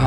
有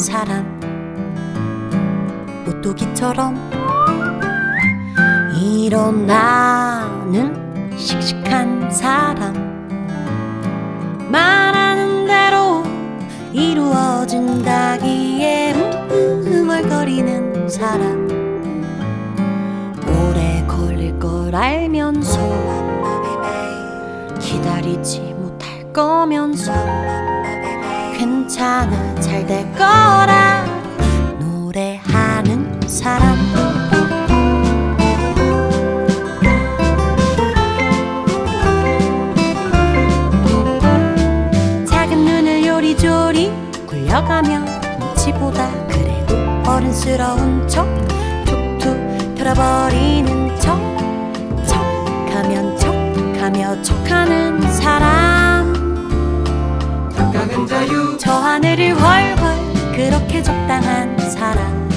사람 오뚜기처럼 일어나는 씩씩한 사람. 말하는 대로 이루어진다기에 흥얼거리는 사람. 오래 걸릴 걸 알면서 기다리지 못할 거면서 괜찮아 잘 될 거라. 노래하는 사람. 작은 눈을 요리조리 굴려가며 눈치보다 그래도 어른스러운 척. 툭툭 털어버리는 척. 척하면 척하며 척하는 사람 자유. 저 하늘을 훨훨 그렇게 적당한 사람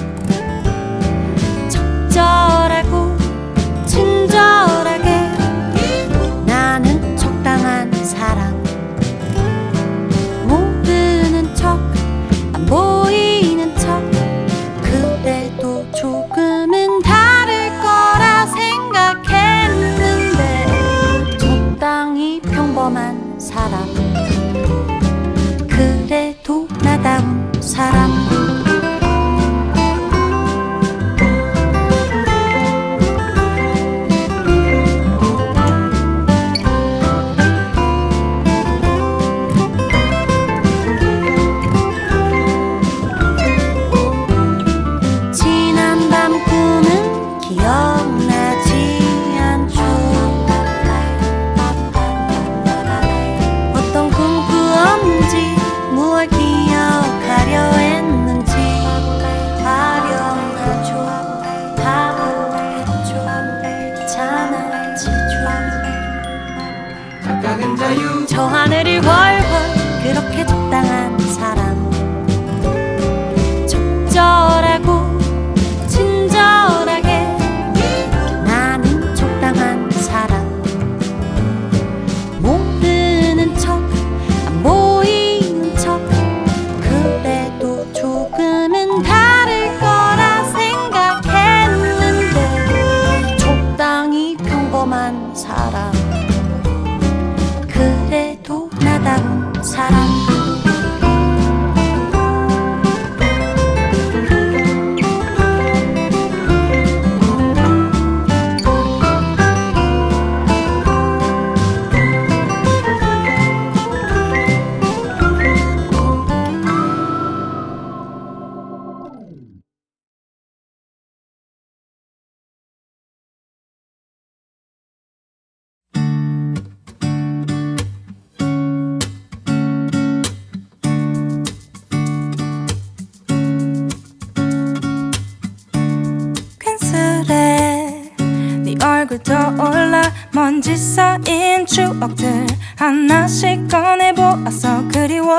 떠올라 먼지 쌓인 추억들 하나씩 꺼내보아서 그리워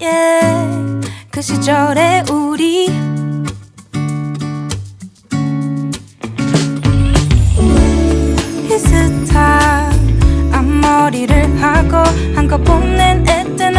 yeah. 그 시절의 우리 비슷한 앞머리를 하고 한껏 뽐낸 애뜬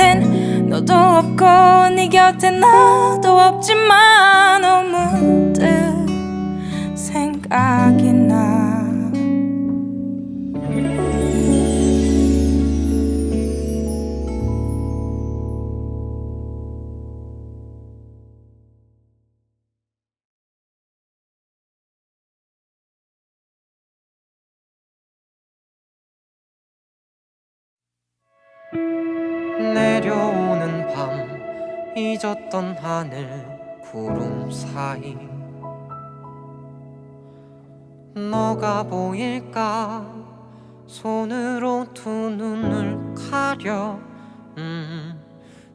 곁엔 너도 없고 네 곁엔 나도 없지만 너 문득 생각이 잊었던 하늘 구름 사이. 너가 보일까? 손으로 두 눈을 가려. 음,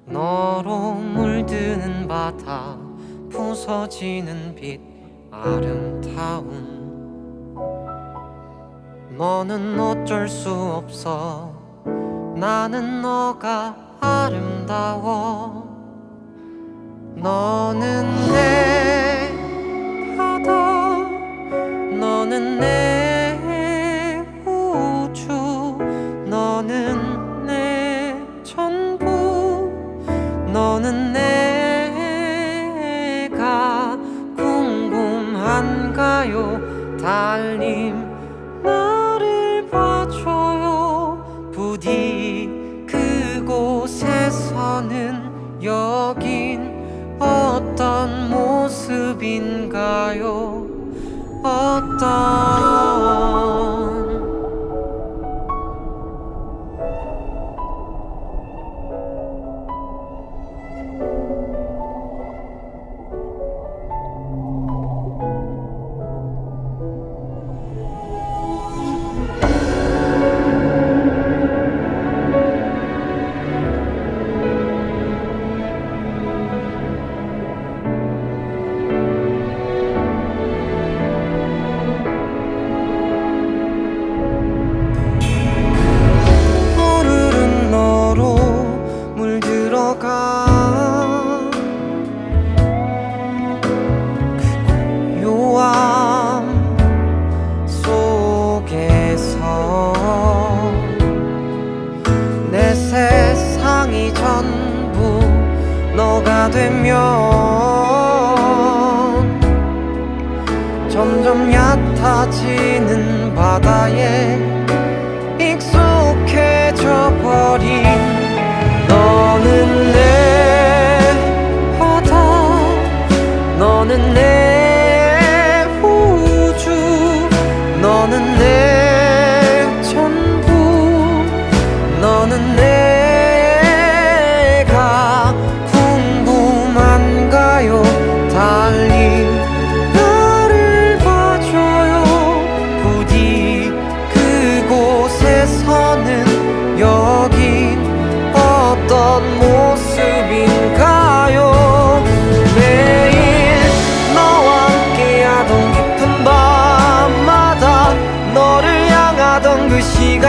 너로 물드는 바다 부서지는 빛 아름다움. 너는 어쩔 수 없어. 나는 너가 아름다워 너는 내 바다 너는 내 우주 너는 내 전부 너는 내가 궁금한가요? 달님 어떤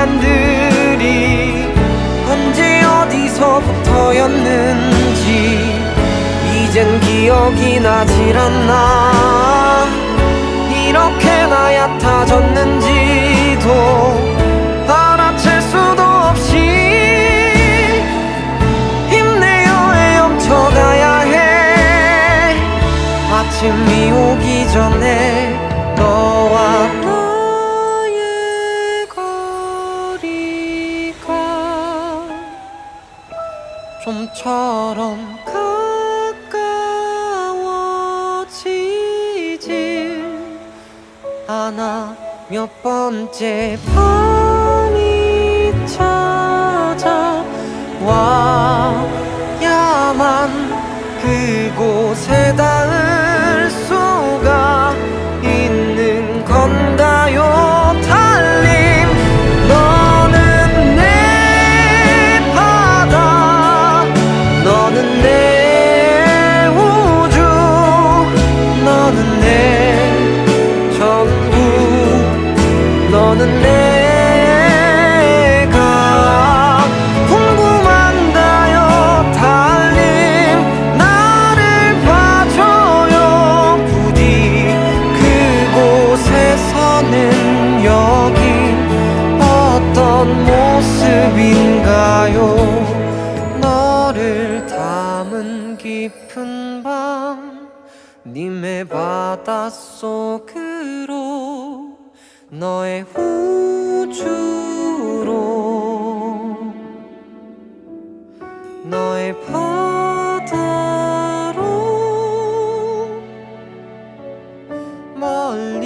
시간들이 언제 어디서부터였는지 이젠 기억이 나질 않나. 이렇게나 얕아졌는지도 알아챌 수도 없이 힘내어 헤엄쳐가야 해. 아침이 오기 전에 처럼 가까워지질 않아. 몇 번째 밤이 찾아와야만 그곳에 닿을 멀리